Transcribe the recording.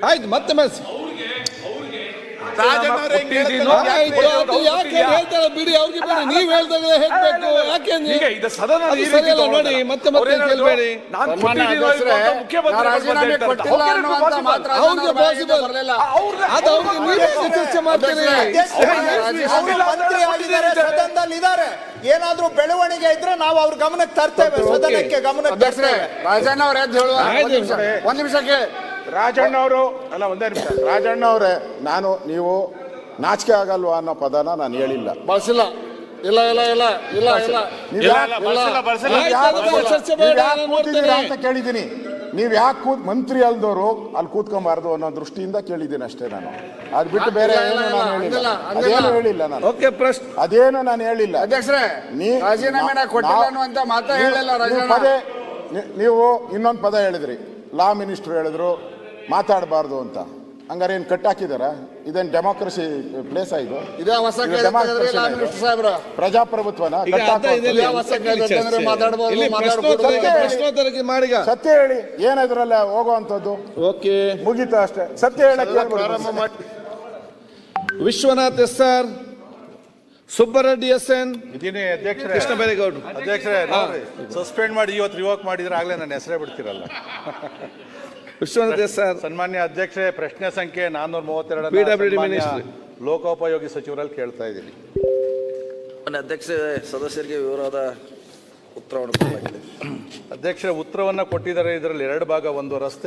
ಆಯ್ತು ಮತ್ತೆ ಆಯ್ತು ಅದು ಯಾಕೆ ಹೇಳ್ತಾರೆ ಬಿಡಿ ಅವ್ರಿಗೆ ಬಿಡಿ ನೀವ್ ಹೇಳ್ದಾಗ ಹೇಳ್ಬೇಕು. ಯಾಕೆ ನೀವು- ಸರಿಯಲ್ಲ ನೋಡಿ ಮತ್ತೆ ಮತ್ತೆ ಕೇಳ್ಬೇಡಿ. ಅವ್ರಿಗೆ ಅನ್ನುವಂತ ಮಾತ್ರ ಅವ್ರಿಗೆ possible. ಬರಲಿಲ್ಲ. ಅವ್ರಿಗೆ- ಅದು ಅವ್ರಿಗೆ ನೀವೇ ಚರ್ಚೆ ಮಾಡ್ತೀರಿ. ಸದನದಲ್ಲಿ ಇದ್ದಾರೆ ಏನಾದ್ರೂ ಬೆಳವಣಿಗೆ ಇದ್ರೆ ನಾವು ಅವ್ರ ಗಮನಕ್ಕೆ ತರ್ತೇವೆ ಸದನಕ್ಕೆ ಗಮನಕ್ಕೆ ತರ್ತೇವೆ. ರಾಜಣ್ಣ ಅವ್ರ. ಒಂದ್ ನಿಮಿಷ ಒಂದ್ ನಿಮಿಷ ಕೇಳಿ. ರಾಜಣ್ಣ ಅವರು ಅಲ್ಲ ಒಂದೇ ನಿಮಿಷ. ರಾಜಣ್ಣ ಅವರೇ ನಾನು ನೀವು ನಾಚಿಕೆ ಆಗಲ್ವಾ ಅನ್ನೋ ಪದನ ನಾನು ಹೇಳಿಲ್ಲ. ಬಳಸಿಲ್ಲ. ಇಲ್ಲ ಇಲ್ಲ ಇಲ್ಲ ಇಲ್ಲ ಇಲ್ಲ. ನೀವ್ ಇಲ್ಲ, ಯಾಕ್- ಬಳಸಿಲ್ಲ, ಬಳಸಿಲ್ಲ. ನೀವ್ ಯಾಕ್ ಆಯ್ತು, ಅದು ಚರ್ಚೆ ನೀವ್ ಬೇಡ, ಯಾಕ್ ನಾನು ಕೂತಿದ್ದೀರಾ ನೋಡ್ತೇನೆ. ಅಂತ ಕೇಳಿದ್ದೀನಿ. ನೀವ್ ಯಾಕೆ ಕೂತ್ ಮಂತ್ರಿ ಅಲ್ದವರು ಅಲ್ಲಿ ಕೂತ್ಕೊಂಬಾರ್ದು ಅನ್ನೋ ದೃಷ್ಟಿಯಿಂದ ಕೇಳಿದ್ದೀನಿ ಅಷ್ಟೇ ನಾನು. ಅದ್ ಬಿಟ್ಟು ಬೇರೆ ಇಲ್ಲ, ಏನು ಇಲ್ಲ, ನಾನು ಹಂಗಿಲ್ಲ, ಹೇಳಿಲ್ಲ. ಹಂಗಿಲ್ಲ. ಅದೇನು ಹೇಳಿಲ್ಲ ನಾನು. ಓಕೆ ಪ್ರಶ್ನೆ ಅದೇನು ನಾನು ಹೇಳಿಲ್ಲ. ಅಧ್ಯಕ್ಷರೇ ನೀ- ರಾಜೀನಾಮೆ ನಾ- ಕೊಟ್ಟಿಲ್ಲ ಅನ್ನುವಂತ ಮಾತ ನೀವು- ಹೇಳಲ್ಲ ನೀವು ರಾಜಣ್ಣ ಪದೇ ನೀ- ನೀವು ಇನ್ನೊಂದು ಪದ ಹೇಳಿದ್ರಿ. ಲಾ ಮಿನಿಸ್ಟರ್ ಹೇಳಿದ್ರು. ಮಾತಾಡಬಾರ್ದು ಅಂತ. ಹಂಗಾರೆ ಏನು ಕಟ್ಟಾಕಿದಾರ ಇದೇನು ಡೆಮೋಕ್ರಸಿ ಪ್ಲೇಸ್ ಇದು? ಇದೇ ಹೊಸ ಸಾಹೇಬ್ರ. ಪ್ರಜಾಪ್ರಭುತ್ವನ. ಸತ್ಯ ಹೇಳಿ. ಏನಾದ್ರಲ್ಲ ಹೋಗುವಂಥದ್ದು? ಓಕೆ. ಮುಗೀತು ಅಷ್ಟೇ. ಸತ್ಯ ಹೇಳಕ್ಕೆ. Vishwanath S R Subbareddy S N ಇದೀನಿ ಅಧ್ಯಕ್ಷರೇ. ಕೃಷ್ಣ ಬೈರೇಗೌಡರು. ಅಧ್ಯಕ್ಷರೇ ನೋಡ್ರಿ ಸಸ್ಪೆಂಡ್ ಮಾಡಿ ಇವತ್ತು ರಿವೋಕ್ ಮಾಡಿದ್ರೆ ಆಗ್ಲೇ ನನ್ನ ಹೆಸರೇ ಬಿಡ್ತಿರಲ್ಲ. Vishwanath S R. ಸನ್ಮಾನ್ಯ ಅಧ್ಯಕ್ಷರೇ ಪ್ರಶ್ನೆ ಸಂಖ್ಯೆ ನಾನ್ನೂರ ಮೂವತ್ತೆರಡು PWD ministry. ಲೋಕೋಪಯೋಗಿ ಸಚಿವರಲ್ಲಿ ಕೇಳ್ತಾ ಇದ್ದೀನಿ. ನನ್ನ ಅಧ್ಯಕ್ಷ ಸದಸ್ಯರಿಗೆ ವಿವರವಾದ ಉತ್ತರವನ್ನು ಕೊಡಲಾಗಿದೆ. ಅಧ್ಯಕ್ಷರ ಉತ್ತರವನ್ನು ಕೊಟ್ಟಿದ್ದಾರೆ. ಇದರಲ್ಲಿ ಎರಡು ಭಾಗ ಒಂದು ರಸ್ತೆ